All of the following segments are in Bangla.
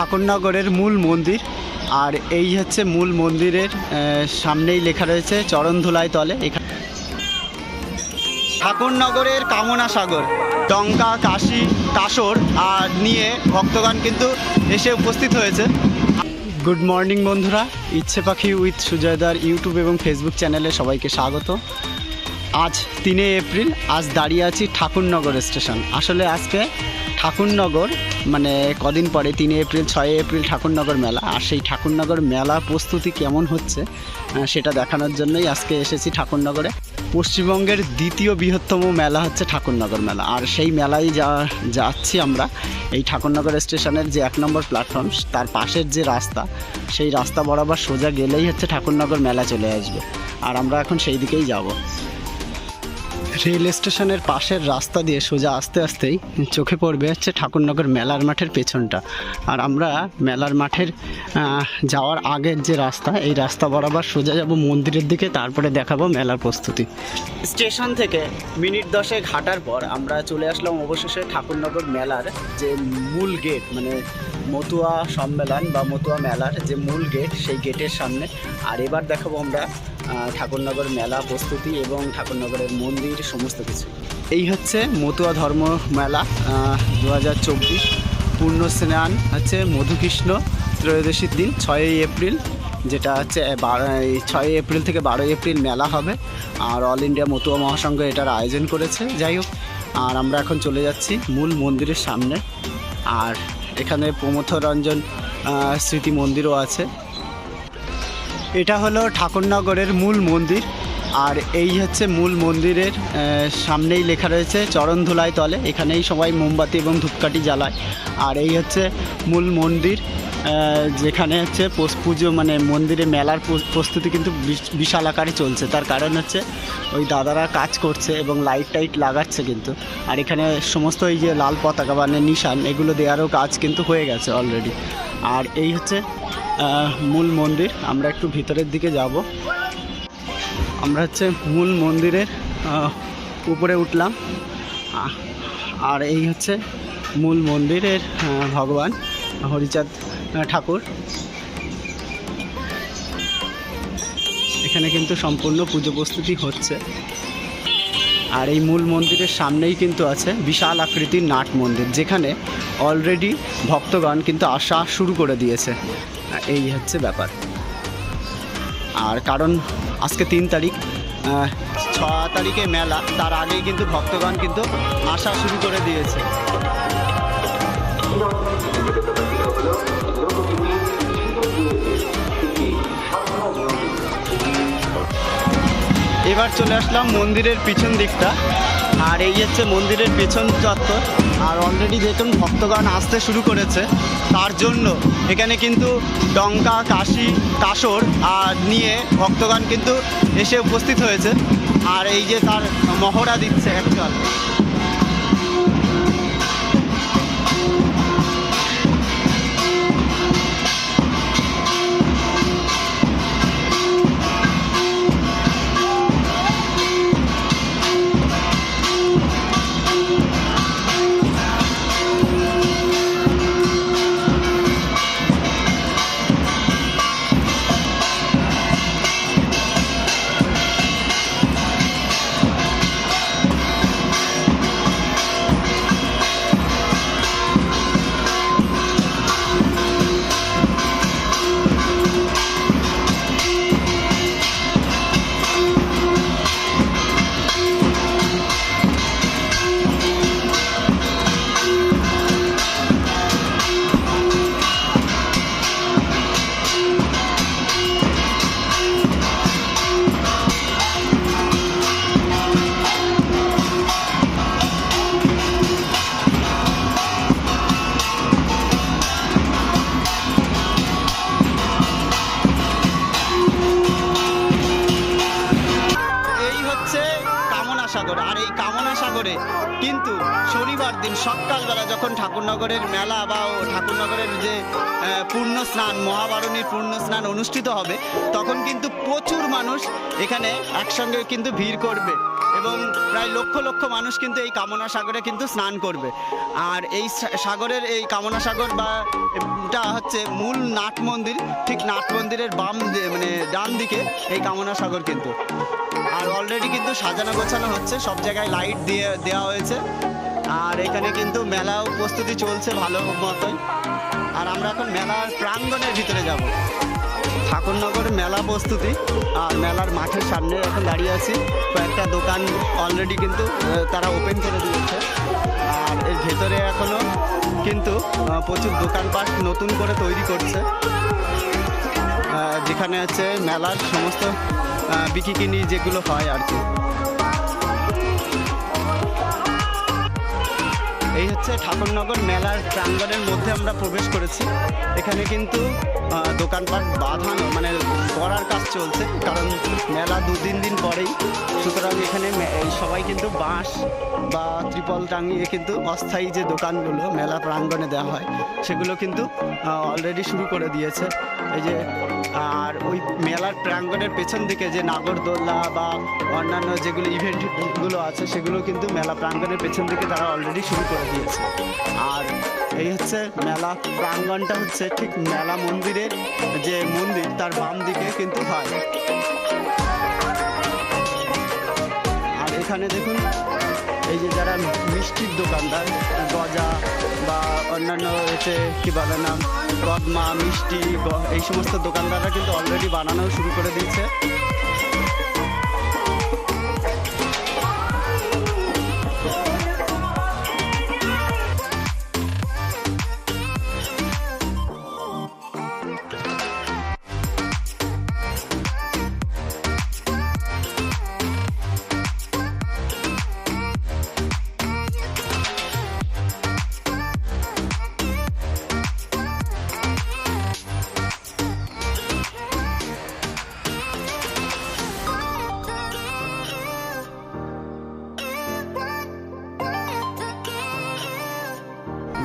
ঠাকুরনগরের মূল মন্দির। আর এই হচ্ছে মূল মন্দিরের সামনেই লেখা রয়েছে চরণধুলাই তলে। এখানে ঠাকুরনগরের কামনা সাগর, টঙ্কা, কাশি কাসর আর নিয়ে ভক্তগণ কিন্তু এসে উপস্থিত হয়েছে। গুড মর্নিং বন্ধুরা, ইচ্ছে পাখি উইথ সুজয়দার ইউটিউব এবং ফেসবুক চ্যানেলে সবাইকে স্বাগত। আজ তিনে এপ্রিল, আজ দাঁড়িয়ে আছি ঠাকুরনগর স্টেশন। আসলে আজকে ঠাকুরনগর মানে কদিন পরে, তিন এপ্রিল, ছয় এপ্রিল ঠাকুরনগর মেলা। আর সেই ঠাকুরনগর মেলা প্রস্তুতি কেমন হচ্ছে সেটা দেখানোর জন্যই আজকে এসেছি ঠাকুরনগরে। পশ্চিমবঙ্গের দ্বিতীয় বৃহত্তম মেলা হচ্ছে ঠাকুরনগর মেলা। আর সেই মেলায় যা, যাচ্ছি আমরা, এই ঠাকুরনগর স্টেশনের যে এক নম্বর প্ল্যাটফর্ম তার পাশের যে রাস্তা, সেই রাস্তা বরাবর সোজা গেলেই হচ্ছে ঠাকুরনগর মেলা চলে আসবে। আর আমরা এখন সেই দিকেই যাব। রেল স্টেশনের পাশের রাস্তা দিয়ে সোজা আস্তে আস্তেই চোখে পড়বে হচ্ছে ঠাকুরনগর মেলার মাঠের পেছনটা। আর আমরা মেলার মাঠের যাওয়ার আগের যে রাস্তা, এই রাস্তা বরাবর সোজা যাব মন্দিরের দিকে, তারপরে দেখাবো মেলার প্রস্তুতি। স্টেশন থেকে মিনিট দশেক হাঁটার পর আমরা চলে আসলাম অবশেষে ঠাকুরনগর মেলার যে মূল গেট মানে মতুয়া সম্মেলন বা মতুয়া মেলার যে মূল গেট, সেই গেটের সামনে। আর এবার দেখাবো আমরা ঠাকুরনগর মেলা প্রস্তুতি এবং ঠাকুরনগরের মন্দির সমস্ত কিছু। এই হচ্ছে মতুয়া ধর্ম মেলা দু হাজার চব্বিশ পূর্ণ স্নান হচ্ছে মধুকৃষ্ণ ত্রয়োদশীর দিন, ছয়ই এপ্রিল, যেটা হচ্ছে ছয়ই এপ্রিল থেকে বারোই এপ্রিল মেলা হবে। আর অল ইন্ডিয়া মতুয়া মহাসংঘ এটার আয়োজন করেছে, যাই হোক। আর আমরা এখন চলে যাচ্ছি মূল মন্দিরের সামনে। আর এখানে প্রমথরঞ্জন স্মৃতি মন্দিরও আছে। এটা হলো ঠাকুরনগরের মূল মন্দির, আর এই হচ্ছে মূল মন্দিরের সামনেই লেখা রয়েছে চরণধুলাই তলে, এখানেই সবাই মোমবাতি এবং ধূপকাঠি জ্বালায়। আর এই হচ্ছে মূল মন্দির যেখানে হচ্ছে পুজো মানে মন্দিরে মেলার প্র- প্রস্তুতি কিন্তু বিশ- বিশাল আকারে চলছে। তার কারণ হচ্ছে ওই দাদারা কাজ করছে এবং লাইট টাইট লাগাচ্ছে কিন্তু। আর এখানে সমস্ত এই যে লাল পতাকা মানে নিশান, এগুলো দেওয়ারও কাজ কিন্তু হয়ে গেছে অলরেডি। আর এই হচ্ছে মূল মন্দির। আমরা একটু ভিতরের দিকে যাব। আমরা হচ্ছে মূল মন্দিরের উপরে উঠলাম। আর এই হচ্ছে মূল মন্দিরের ভগবান, হরিচাঁদ ঠাকুর। এখানে কিন্তু সম্পূর্ণ পুজো প্রস্তুতি হচ্ছে। আর এই মূল মন্দিরের সামনেই কিন্তু আছে বিশাল আকৃতির নাট মন্দির, যেখানে অলরেডি ভক্তগণ কিন্তু আসা শুরু করে দিয়েছে। এই হচ্ছে ব্যাপার। আর কারণ আজকে তিন তারিখ ছ তারিখে মেলা, তার আগেই কিন্তু ভক্তগণ কিন্তু আসা শুরু করে দিয়েছে। এবার চলে আসলাম মন্দিরের পিছন দিকটা। আর এই হচ্ছে মন্দিরের পেছন চত্বর। আর অলরেডি দেখুন ভক্তগণ আসতে শুরু করেছে। তার জন্য এখানে কিন্তু ডঙ্কা, কাশি, কাসর, আর নিয়ে ভক্তগণ কিন্তু এসে উপস্থিত হয়েছে। আর এই যে তার মহড়া দিচ্ছে অ্যাকচুয়াল আর এই কামনা সাগরে। কিন্তু শনিবার দিন সকালবেলা যখন ঠাকুরনগরের মেলা বা ঠাকুরনগরের যে পূর্ণ স্নান মহাবারণীর পূর্ণ স্নান অনুষ্ঠিত হবে, তখন কিন্তু প্রচুর মানুষ এখানে একসঙ্গে কিন্তু ভিড় করবে। এবং প্রায় লক্ষ লক্ষ মানুষ কিন্তু এই কামনা সাগরে কিন্তু স্নান করবে। আর এই সাগরের এই কামনা সাগর বা এটা হচ্ছে মূল নাট মন্দির, ঠিক নাট মন্দিরের বাম মানে ডান দিকে এই কামনা সাগর কিন্তু। আর অলরেডি কিন্তু সাজানো গোছানো হচ্ছে, সব জায়গায় লাইট দিয়ে, দেওয়া হয়েছে। আর এখানে কিন্তু মেলাও প্রস্তুতি চলছে ভালো মতোই। আর আমরা এখন মেলার প্রাঙ্গণের ভিতরে যাব। ঠাকুরনগর মেলা প্রস্তুতি। আর মেলার মাঠের সামনে এখন দাঁড়িয়ে আছি। কয়েকটা দোকান অলরেডি কিন্তু তারা ওপেন করে দিয়েছে। আর এর ভেতরে এখনও কিন্তু প্রচুর দোকানপাট নতুন করে তৈরি করছে। যেখানে হচ্ছে মেলার সমস্ত বিকিকিনি যেগুলো হয় আর কি। এই হচ্ছে ঠাকুরনগর মেলার প্রাঙ্গণের মধ্যে আমরা প্রবেশ করেছি। এখানে কিন্তু দোকানপাট বাঁধানো মানে করার কাজ চলছে, কারণ মেলা দু তিন দিন পরেই। সুতরাং এখানে সবাই কিন্তু বাঁশ বা ত্রিপল টাঙিয়ে কিন্তু অস্থায়ী যে দোকানগুলো, মেলা প্রাঙ্গণে দেওয়া হয়, সেগুলো কিন্তু অলরেডি শুরু করে দিয়েছে। এই যে, আর ওই মেলার প্রাঙ্গণের পেছন দিকে যে নাগরদোল্লা বা অন্যান্য যেগুলো ইভেন্টগুলো আছে, সেগুলো কিন্তু মেলা প্রাঙ্গণের পেছন দিকে তারা অলরেডি শুরু করে দিয়েছে। আর এই হচ্ছে মেলা প্রাঙ্গণটা হচ্ছে ঠিক মেলা মন্দিরের যে মন্দির তার বাম দিকে কিন্তু হয়। আর এখানে দেখুন, এই যে যারা মিষ্টির দোকানদার, গজা বা অন্যান্য হচ্ছে কী বলে নাম রদমা মিষ্টি এই সমস্ত দোকানদাররা কিন্তু অলরেডি বানানো শুরু করে দিয়েছে।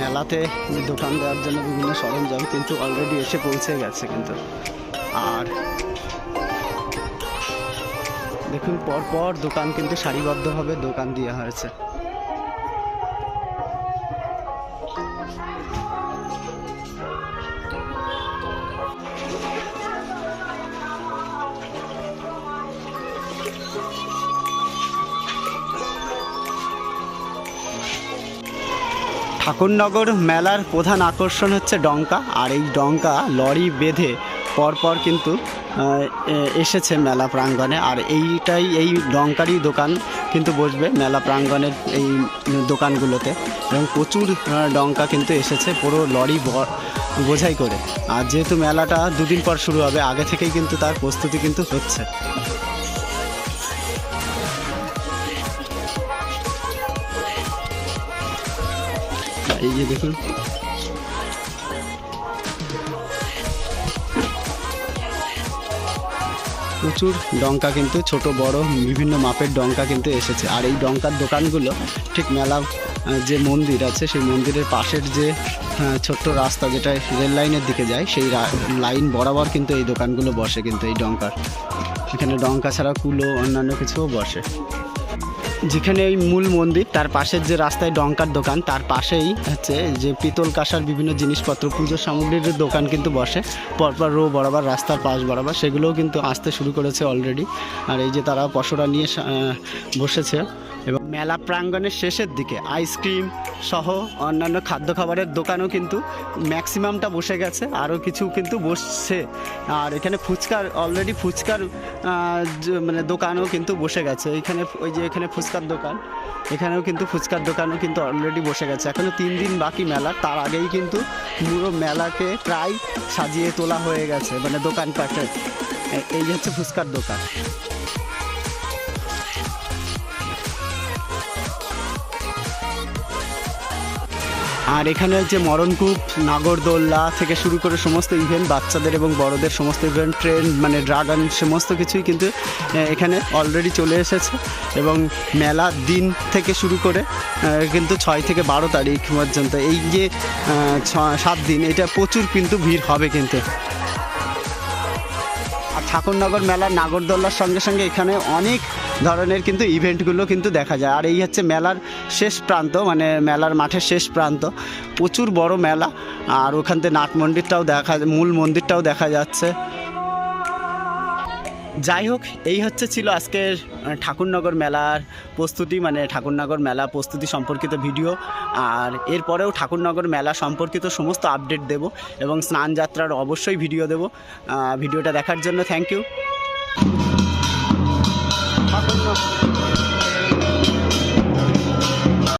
মেলাতে দোকান দেওয়ার জন্য বিভিন্ন সরঞ্জাম কিন্তু অলরেডি এসে পৌঁছে গেছে কিন্তু। আর দেখুন, পরপর পর দোকান কিন্তু সারিবদ্ধভাবে দোকান দেওয়া হয়েছে। ঠাকুরনগর মেলার প্রধান আকর্ষণ হচ্ছে ডঙ্কা, আর এই ডঙ্কা লরি বেঁধে পরপর কিন্তু এসেছে মেলা প্রাঙ্গণে। আর এইটাই, এই ডঙ্কারই দোকান কিন্তু বসবে মেলা প্রাঙ্গণের এই দোকানগুলোতে। এবং প্রচুর ডঙ্কা কিন্তু এসেছে পুরো লরি বোঝাই করে। আর যেহেতু মেলাটা দুদিন পর শুরু হবে, আগে থেকেই কিন্তু তার প্রস্তুতি কিন্তু হচ্ছে। এই যে দেখুন। প্রচুর ডঙ্কা কিন্তু, ছোট, বড়, বিভিন্ন মাপের ডঙ্কা কিন্তু এসেছে। আর এই ডঙ্কার দোকানগুলো, ঠিক মেলা যে মন্দির আছে, সেই মন্দিরের পাশের যে ছোট্ট রাস্তা যেটা রেল লাইনের দিকে যায়, সেই লাইন বরাবর কিন্তু এই দোকানগুলো বসে কিন্তু এই ডঙ্কার। এখানে ডঙ্কা ছাড়া কুলো, অন্যান্য কিছুও বসে। যেখানে ওই মূল মন্দির, তার পাশের যে রাস্তায় ডঙ্কার দোকান, তার পাশেই হচ্ছে যে পিতল কাঁসার বিভিন্ন জিনিসপত্র পুজোর সামগ্রীর দোকান কিন্তু বসে, পরপর রো বরাবর, রাস্তার পাশ বরাবর, সেগুলোও কিন্তু আসতে শুরু করেছে অলরেডি আর এই যে তারা পশরা নিয়ে বসেছে এবং মেলা প্রাঙ্গণের শেষের দিকে আইসক্রিম সহ অন্যান্য খাদ্য খাবারের দোকানও কিন্তু ম্যাক্সিমামটা বসে গেছে, আরও কিছু কিন্তু বসছে। আর এখানে ফুচকার অলরেডি ফুচকার মানে দোকানও কিন্তু বসে গেছে। এখানে ওই যে এখানে ফুচকার দোকান, এখানেও কিন্তু ফুচকার দোকানও কিন্তু অলরেডি বসে গেছে। এখনও তিন দিন বাকি মেলা, তার আগেই কিন্তু পুরো মেলাকে প্রায় সাজিয়ে তোলা হয়ে গেছে মানে দোকানপাটে এ- এই হচ্ছে ফুচকার দোকান। আর এখানে যে মরণকূপ, নাগরদোল্লা থেকে শুরু করে সমস্ত ইভেন্ট বাচ্চাদের এবং বড়দের সমস্ত ইভেন্ট ট্রেন মানে ড্রাগন সমস্ত কিছুই কিন্তু এখানে অলরেডি চলে এসেছে। এবং মেলার দিন থেকে শুরু করে কিন্তু ছয় থেকে বারো তারিখ পর্যন্ত। এই যে সাত দিন, এটা প্রচুর কিন্তু ভিড় হবে কিন্তু। আর ঠাকুরনগর মেলার নাগরদোল্লার সঙ্গে সঙ্গে এখানে অনেক ধরনের কিন্তু ইভেন্টগুলো কিন্তু দেখা যায়। আর এই হচ্ছে মেলার শেষ প্রান্ত মানে মেলার মাঠের শেষ প্রান্ত। প্রচুর বড় মেলা, আর ওখান থেকে নাট মন্দিরটাও দেখা, মূল মন্দিরটাও দেখা যাচ্ছে। যাই হোক, এই হচ্ছে ছিল আজকের ঠাকুরনগর মেলার প্রস্তুতি মানে ঠাকুরনগর মেলা প্রস্তুতি সম্পর্কিত ভিডিও। আর এরপরেও ঠাকুরনগর মেলা সম্পর্কিত সমস্ত আপডেট দেব এবং স্নান যাত্রার অবশ্যই ভিডিও দেব। ভিডিওটা দেখার জন্য থ্যাংক ইউ